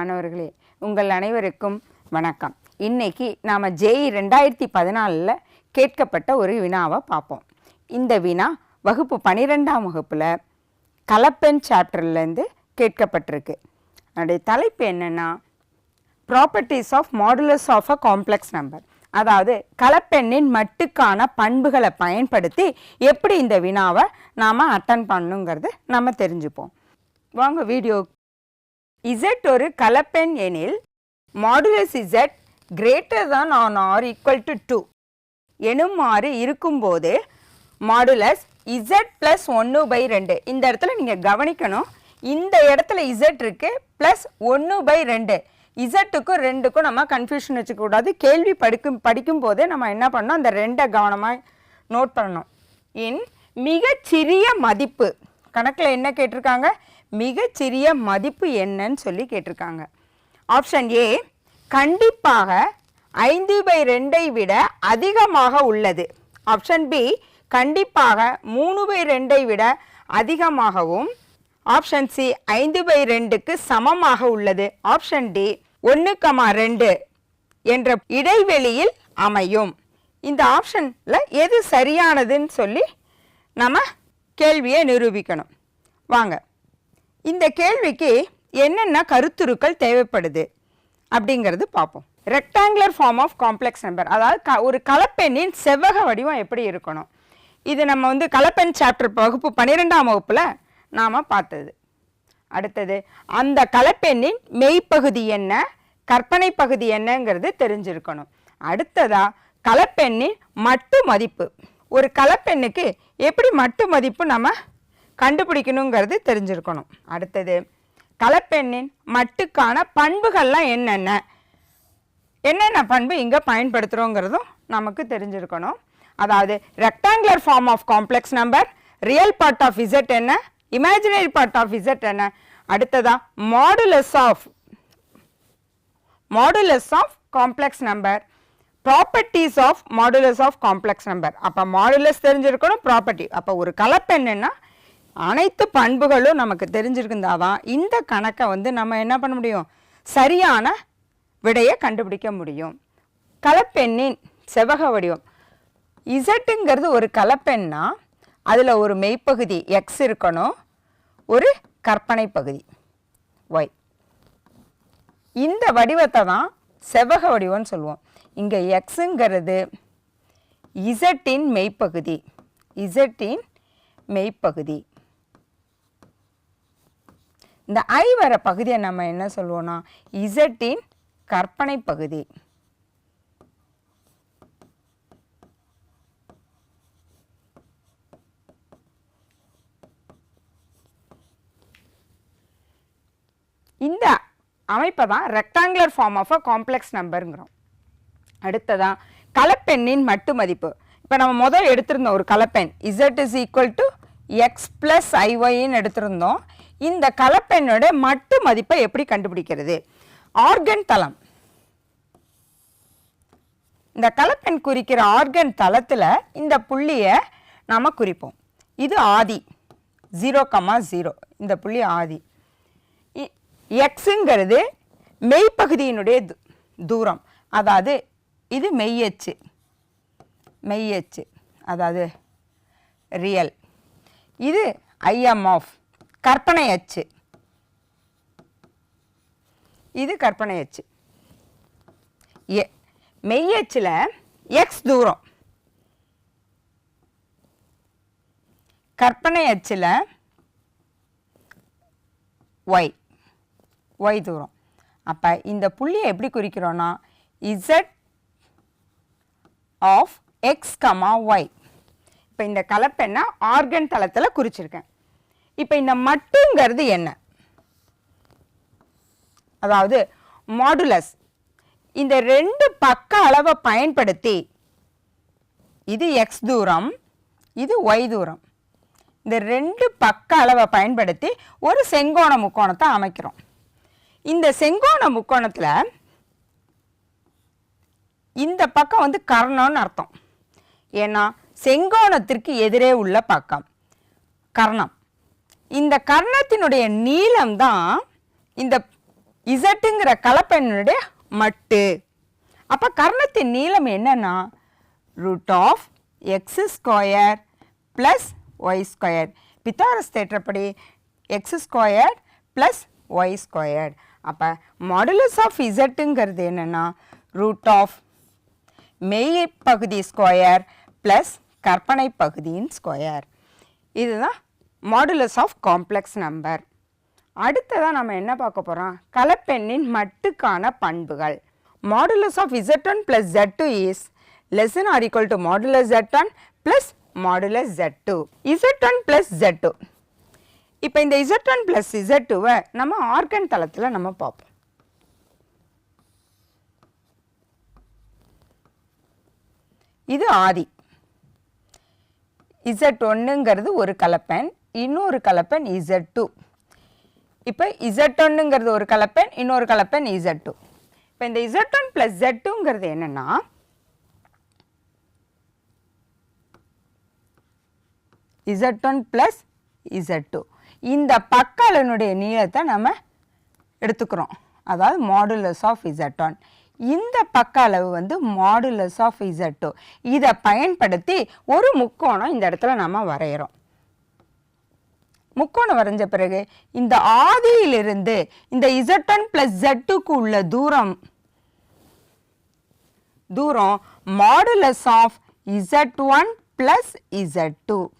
மாணவர்களே உங்கள் அனைவருக்கும் வணக்கம். இன்னைக்கு நாம் ஜேஇ ரெண்டாயிரத்தி பதினாலில் கேட்கப்பட்ட ஒரு வினாவை பார்ப்போம். இந்த வினா வகுப்பு பன்னிரெண்டாம் வகுப்பில் கலப்பெண் சாப்டர்லேருந்து கேட்கப்பட்டிருக்கு. அதனுடைய தலைப்பு என்னென்னா properties of modulus of a complex number அதாவது கலப்பெண்ணின் மட்டுக்கான பண்புகளை பயன்படுத்தி எப்படி இந்த வினாவை நாம் அட்டன் பண்ணுங்கிறது நம்ம தெரிஞ்சுப்போம். வாங்க வீடியோ இசட் ஒரு கலப்பெண் எனில் மாடுலஸ் இசட் கிரேட்டர் தான் ஆன் ஆர் ஈக்குவல் டு டூ எனுமாறு இருக்கும்போது மாடுலஸ் இசட் ப்ளஸ் ஒன்று பை ரெண்டு. இந்த இடத்துல நீங்கள் கவனிக்கணும். இந்த இடத்துல இசட் இருக்குது ப்ளஸ் ஒன்று பை ரெண்டு. இசட்டுக்கும் ரெண்டுக்கும் நம்ம கன்ஃபியூஷன் வச்சுக்கூடாது கேள்வி படிக்கும் படிக்கும்போதே நம்ம என்ன பண்ணோம் அந்த ரெண்டை கவனமாக நோட் பண்ணணும். இன் மிகச்சிறிய மதிப்பு. கணக்கில் என்ன கேட்டிருக்காங்க? மிகச்சிறிய மதிப்பு என்னன்னு சொல்லி கேட்டிருக்காங்க. ஆப்ஷன் ஏ கண்டிப்பாக ஐந்து பை ரெண்டை விட அதிகமாக உள்ளது. ஆப்ஷன் பி கண்டிப்பாக மூணு பை ரெண்டை விட அதிகமாகவும். ஆப்ஷன் சி ஐந்து பை ரெண்டுக்கு சமமாக உள்ளது. ஆப்ஷன் டி ஒன்று கமா ரெண்டு என்ற இடைவெளியில் அமையும். இந்த ஆப்ஷனில் எது சரியானதுன்னு சொல்லி நம்ம கேள்வியை நிரூபிக்கணும். வாங்க. இந்த கேள்விக்கு என்னென்ன கருத்துருக்கள் தேவைப்படுது அப்படிங்கிறது பார்ப்போம். Rectangular form of complex number அதாவது க ஒரு கலப்பெண்ணின் செவ்வக வடிவம் எப்படி இருக்கணும்? இது நம்ம வந்து கலப்பெண் சாப்டர் வகுப்பு பன்னிரெண்டாம் வகுப்பில் நாம் பார்த்தது. அடுத்தது அந்த கலப்பெண்ணின் மெய்ப்பகுதி என்ன? கற்பனை பகுதி என்னங்கிறது தெரிஞ்சிருக்கணும். அடுத்ததா கலப்பெண்ணின் மட்டு மதிப்பு. ஒரு கலப்பெண்ணுக்கு எப்படி மட்டு மதிப்பு நம்ம கண்டுபிடிக்கணுங்கிறது தெரிஞ்சிருக்கணும். அடுத்தது கலப்பெண்ணின் மட்டுக்கான பண்புகள்லாம் என்னென்ன? என்னென்ன பண்பு இங்கே பயன்படுத்துகிறோங்கிறதும் நமக்கு தெரிஞ்சிருக்கணும். அதாவது rectangular form of complex number real part of Z என்ன? இமேஜினரி பார்ட் ஆஃப் இசட் என்ன? அடுத்ததாக modulus of modulus of complex number properties of modulus of complex number அப்போ மாடுலஸ் தெரிஞ்சிருக்கணும் ப்ராப்பர்ட்டி அப்போ ஒரு கலப்பெண்ணுன்னா அனைத்து பண்புகளும் நமக்கு தெரிஞ்சிருந்தாதான் இந்த கணக்கை வந்து நம்ம என்ன பண்ண முடியும்? சரியான விடையை கண்டுபிடிக்க முடியும். கலப்பெண்ணின் செவக வடிவம். இசட்டுங்கிறது ஒரு கலப்பெண்ணா அதில் ஒரு மெய்ப்பகுதி எக்ஸ் இருக்கணும் ஒரு கற்பனை பகுதி ஒய் இந்த வடிவத்தை தான் செவ்வக வடிவம்னு சொல்லுவோம். இங்கே எக்ஸுங்கிறது இசட்டின் மெய்ப்பகுதி. இசட்டின் மெய்ப்பகுதி. இந்த ஐ வர பகுதியை நம்ம என்ன சொல்லுவோம்னா இசட்டின் கற்பனை பகுதி. இந்த அமைப்பை தான் rectangular form of a complex நம்பருங்கிறோம் அடுத்ததா கலப்பெண்ணின் மட்டு மதிப்பு. இப்போ நம்ம முதல் எடுத்திருந்தோம் ஒரு கலப்பெண் Z is equal to X plus ஐஒய்ன்னு எடுத்திருந்தோம். இந்த கலப்பெண்ணோட மட்டு மதிப்பை எப்படி கண்டுபிடிக்கிறது? ஆர்கன் தளம். இந்த கலப்பெண் குறிக்கிற ஆர்கன் தளத்தில் இந்த புள்ளியை நாம் குறிப்போம். இது ஆதி. Zero comma zero. இந்த புள்ளி ஆதி. எக்ஸுங்கிறது மெய்ப்பகுதியினுடைய தூரம். அதாவது இது மெய்யச்சு. மெய்யச்சு. அதாவது ரியல் இது ஐஎம் ஆஃப் கற்பனை அச்சு. இது கற்பனை அச்சு. எ மெய்யச்சில் எக்ஸ் தூரம். கற்பனை அச்சில் ஒய் ஒய் தூரம். அப்போ இந்த புள்ளியை எப்படி குறிக்கிறோன்னா Z of X comma Y இப்போ இந்த கலப்பெண்ணை ஆர்கன் தளத்தில் குறிச்சிருக்கேன். இப்போ இந்த மட்டுங்கிறது என்ன? அதாவது மாடுலஸ் இந்த ரெண்டு பக்க அளவை பயன்படுத்தி இது எக்ஸ் தூரம் இது ஒய் தூரம். இந்த ரெண்டு பக்க அளவை பயன்படுத்தி ஒரு செங்கோண முக்கோணத்தை அமைக்கிறோம். இந்த செங்கோண முக்கோணத்தில் இந்த பக்கம் வந்து கர்ணம்னு அர்த்தம். ஏன்னா செங்கோணத்திற்கு எதிரே உள்ள பக்கம் கர்ணம். இந்த கர்ணத்தினுடைய நீளம் தான் இந்த இசட்டுங்கிற கலப்பெண்ணுடைய மட்டு. அப்போ கர்ணத்தின் நீளம் என்னன்னா root of X square plus Y square Pythagoras தேற்றப்படி X square plus Y square அப்போ மாடுலஸ் ஆஃப் இசட்டுங்கிறது என்னென்னா ரூட் ஆஃப் மெய் பகுதி ஸ்கொயர் ப்ளஸ் கற்பனை பகுதியின் ஸ்கொயர் இதுதான் மாடுலஸ் ஆஃப் காம்ப்ளெக்ஸ் நம்பர் அடுத்ததாக நம்ம என்ன பார்க்க போகிறோம் கலப்பெண்ணின் மட்டுக்கான பண்புகள். Modulus of Z one plus Z two is less than or equal to modulus Z one plus modulus Z two Z one plus Z two இப்போ இந்த இசட் ஒன் ப்ளஸ் இசட் டூவை நம்ம ஆர்கன் தளத்தில் நம்ம பார்ப்போம். இது ஆதி. இசட் ஒன்றுங்கிறது ஒரு கலப்பெண் இன்னொரு கலப்பெண் இசட் டூ இப்போ இசட் ஒன்றுங்கிறது ஒரு கலப்பெண் இன்னொரு கலப்பெண் இசட் டூ இப்போ இந்த இசட் ஒன் ப்ளஸ் ஜெட் டூங்கிறது என்னென்னா Z one plus Z two இந்த பக்கலனுடைய நீளத்தை நம்ம எடுத்துக்கிறோம். அதாவது மாடுலஸ் ஆஃப் இசட் ஒன் இந்த பக்க அளவு வந்து மாடுலஸ் ஆஃப் இசட் டூ இதை பயன்படுத்தி ஒரு முக்கோணம் இந்த இடத்துல நம்ம வரைகிறோம் முக்கோணம் வரைஞ்ச பிறகு இந்த ஆதியிலிருந்து இந்த இசட்டன் பிளஸ் ஜெட்டுக்கு உள்ள தூரம் தூரம் modulus of Z one plus Z two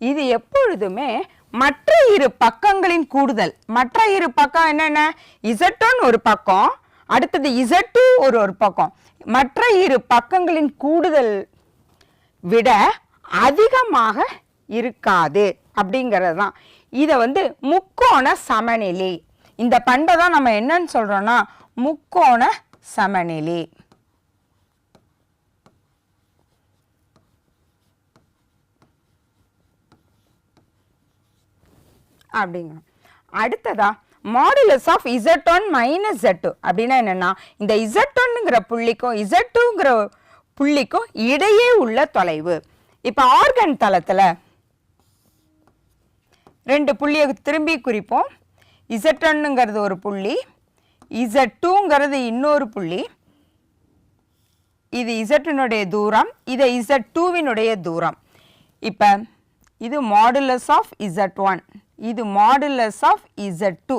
இது எப்பொழுதுமே மற்ற இரு பக்கங்களின் கூடுதல். மற்ற இரு பக்கம் என்னென்ன? இசட் ஒன் ஒரு பக்கம் அடுத்தது இசட் டூ ஒரு ஒரு பக்கம். மற்ற இரு பக்கங்களின் கூடுதல் விட அதிகமாக இருக்காது. அப்படிங்கிறது தான் இதை வந்து முக்கோண சமநிலை. இந்த பண்பை தான் நம்ம என்னன்னு சொல்கிறோன்னா முக்கோண சமநிலை. அப்படிங்கிறோம் அடுத்ததா modulus of Z one minus Z two அப்படின்னா என்னென்னா இந்த இசட் ஒன்னுங்கிற புள்ளிக்கும் இசட் டூங்கிற புள்ளிக்கும் இடையே உள்ள தொலைவு. இப்போ ஆர்கன் தளத்தில் ரெண்டு புள்ளியை திரும்பி குறிப்போம். இசட் ஒன்னுங்கிறது ஒரு புள்ளி. இசட் டூங்கிறது இன்னொரு புள்ளி. இது இசட்டினுடைய தூரம் இது இசட் டூவினுடைய தூரம். இப்போ இது மாடுலஸ் ஆஃப் இசட் ஒன். இது மாடுலஸ் ஆஃப் இசட் டூ.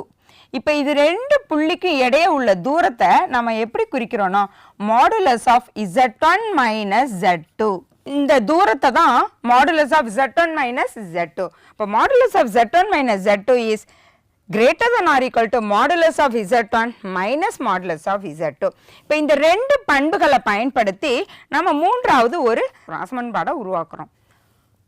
இப்போ இது ரெண்டு புள்ளிக்கு இடையே உள்ள தூரத்தை நம்ம எப்படி குறிக்கிறோன்னா modulus of Z one minus Z two. இந்த தூரத்தை தான் modulus of Z one minus Z two இப்போ modulus of Z one minus Z two is greater than or equal to modulus of z1 minus modulus of z2 இப்போ இந்த ரெண்டு பண்புகளை பயன்படுத்தி நம்ம மூன்றாவது ஒரு சமன்பாடை உருவாக்குறோம்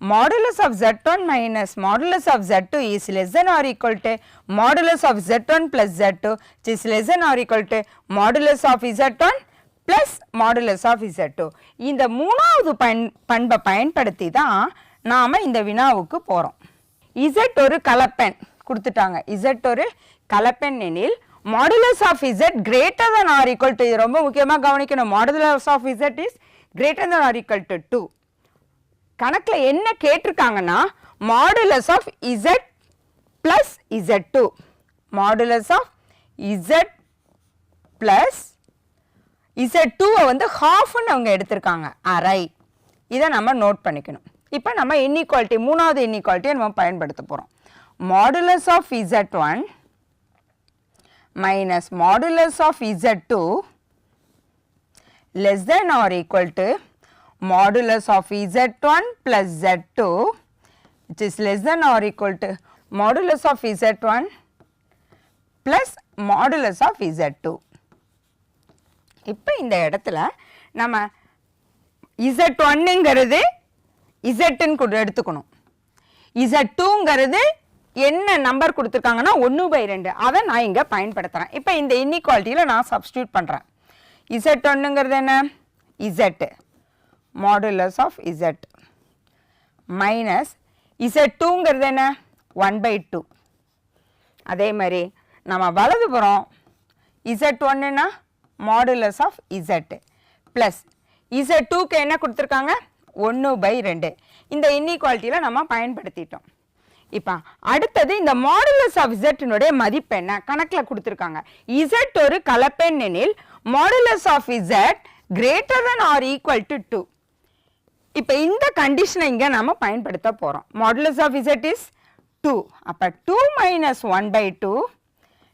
modulus of z1 minus modulus of z2 is less than or equal to modulus of z1 plus z2 which is less than or equal to modulus of z1 plus modulus of z2 இந்த மூணாவது பண் பண்பை பயன்படுத்தி தான் நாம் இந்த வினாவுக்கு போகிறோம் z ஒரு கலப்பெண் கொடுத்துட்டாங்க. Z ஒரு கலப்பெண் எனில் modulus of z greater than or equal to இது ரொம்ப முக்கியமாக கவனிக்கணும். Modulus of z is greater than or equal to two கணக்கில் என்ன கேட்டிருக்காங்கன்னா modulus of Z plus Z two modulus of Z plus Z டூவை வந்து ஹாஃப்னு அவங்க எடுத்திருக்காங்க. அரை இதை நம்ம நோட் பண்ணிக்கணும். இப்போ நம்ம இன்இக்வாலிட்டி மூணாவது இன்இக்வாலிட்டியை நம்ம பயன்படுத்த போகிறோம் modulus of Z one minus modulus of Z two less than or equal to modulus of z1 plus z2 which is less than or equal to modulus of z1 plus modulus of z2 இப்போ இந்த இடத்துல நம்ம Z ஒன்னுங்கிறது இசட்டுன்னு எடுத்துக்கணும். Z டூங்கிறது என்ன number கொடுத்துருக்காங்கன்னா ஒன்று by ரெண்டு. அதை நான் இங்கே பயன்படுத்துகிறேன் இப்போ இந்த இன்இக்வாலிட்டியில் நான் சப்ஸ்டியூட் பண்ணுறேன் இசட் ஒன்றுங்கிறது என்ன? Z modulus of Z minus Z டூங்கிறது என்ன? One by two. அதே மாதிரி நம்ம வலதுபுறம் இசட் ஒன்றுன்னா modulus of Z plus Z டூக்கு என்ன கொடுத்துருக்காங்க? ஒன்று பை ரெண்டு. இந்த இன்இக்வாலிட்டியில் நம்ம பயன்படுத்திட்டோம். இப்போ அடுத்தது இந்த மாடுலஸ் ஆஃப் இசட்டினுடைய மதிப்பு என்ன? கணக்கில் கொடுத்துருக்காங்க. இசட் ஒரு கலப்பெண் எனில் modulus of Z greater than or equal to two இப்போ இந்த கண்டிஷனை இங்கே நம்ம பயன்படுத்த போகிறோம் modulus of Z is two அப்போ two minus one by two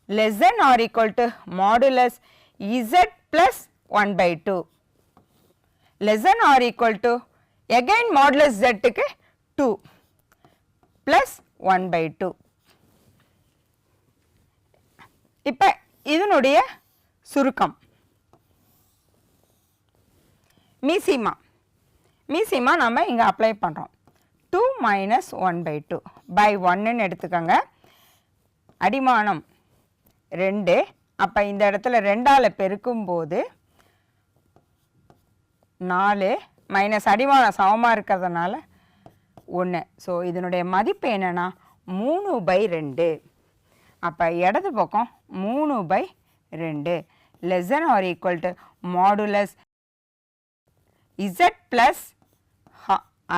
less than or equal to modulus Z plus one by two less than or equal to again modulus ஜெட்டுக்கு two plus one by two இப்போ இதனுடைய சுருக்கம். மீசிமா. மீசிமா நம்ம இங்கே apply பண்ணுறோம் two minus one by two by ஒன்னுன்னு எடுத்துக்கோங்க. அடிமானம் ரெண்டு அப்போ இந்த இடத்துல ரெண்டால் பெருக்கும்போது நாலு மைனஸ் அடிவானம் சமமாக இருக்கிறதுனால ஒன்று ஸோ இதனுடைய மதிப்பு என்னென்னா மூணு பை ரெண்டு. அப்போ இடது பக்கம் மூணு பை ரெண்டு. Less than or equal to modulus Z plus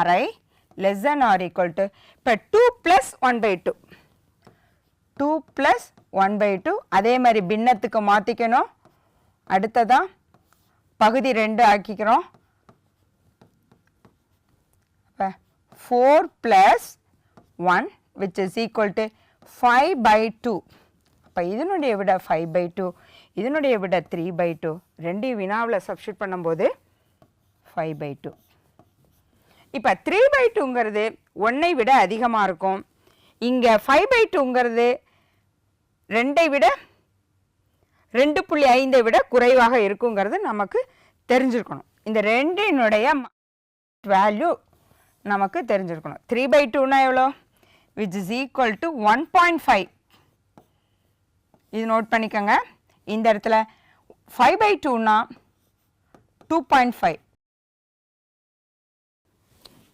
அரை. Less than or equal to இப்போ two plus one by two two plus one by two அதே மாதிரி பின்னத்துக்கு மாற்றிக்கணும் அடுத்ததாக பகுதி ரெண்டு ஆக்கிக்கிறோம். அப்போ four plus one which is equal to five by two அப்போ இதனுடைய விட ஃபைவ் பை டூ இதனுடைய விட த்ரீ பை டூ ரெண்டையும் வினாவில் சப்ஸ்டியூட் பண்ணும்போது ஃபைவ் பை டூ இப்போ த்ரீ பை டூங்கிறது ஒன்றை விட அதிகமாக இருக்கும். இங்கே ஃபைவ் பை டூங்கிறது ரெண்டை விட ரெண்டு புள்ளி ஐந்தை விட குறைவாக இருக்குங்கிறது நமக்கு தெரிஞ்சிருக்கணும். இந்த ரெண்டினுடைய வேல்யூ நமக்கு தெரிஞ்சிருக்கணும். த்ரீ பை டூனா எவ்வளோ? Which is equal to one point five இது நோட் பண்ணிக்கோங்க. இந்த இடத்துல ஃபைவ் பை டூனா two point five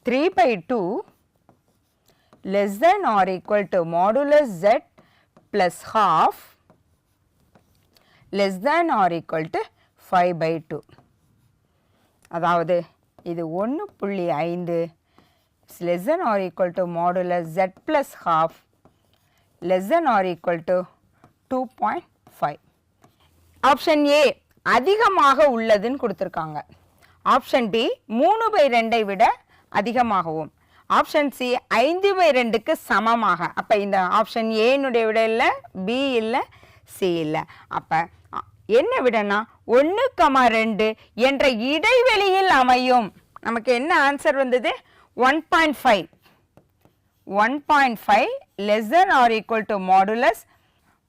three by two less than or equal to modulus Z plus half less than or equal to 5 by 2 அதாவது இது ஒன்று புள்ளி ஐந்து less than or equal to modulus z plus half less than or equal to 2.5 option A அதிகமாக உள்ளதுன்னு கொடுத்துருக்காங்க option B மூணு by ரெண்டை விட அதிகமாகவும் ஆப்ஷன் சி ஐந்து பை ரெண்டுக்கு சமமாக. அப்போ இந்த ஆப்ஷன் ஏனுடைய விட இல்லை பி இல்லை சி இல்லை. அப்போ என்ன விடனா ஒன்று கமா ரெண்டு என்ற இடைவெளியில் அமையும். நமக்கு என்ன ஆன்சர் வந்தது? One point five one point five less than or equal to modulus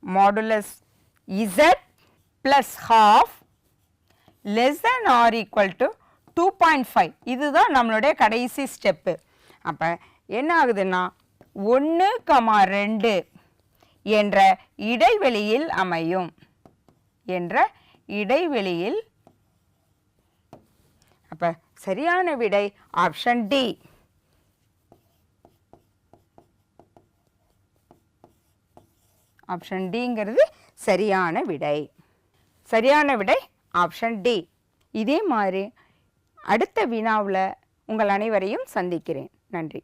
modulus Z plus half less than or equal to two point five இதுதான் நம்மளுடைய கடைசி ஸ்டெப்பு அப்போ என்ன ஆகுதுன்னா ஒன்று கமா ரெண்டு என்ற இடைவெளியில் அமையும். என்ற இடைவெளியில் அப்போ சரியான விடை ஆப்ஷன் டி ஆப்ஷன் டிங்கிறது சரியான விடை. சரியான விடை ஆப்ஷன் டி இதே மாதிரி அடுத்த வினாவில் உங்கள் அனைவரையும் சந்திக்கிறேன். நன்றி.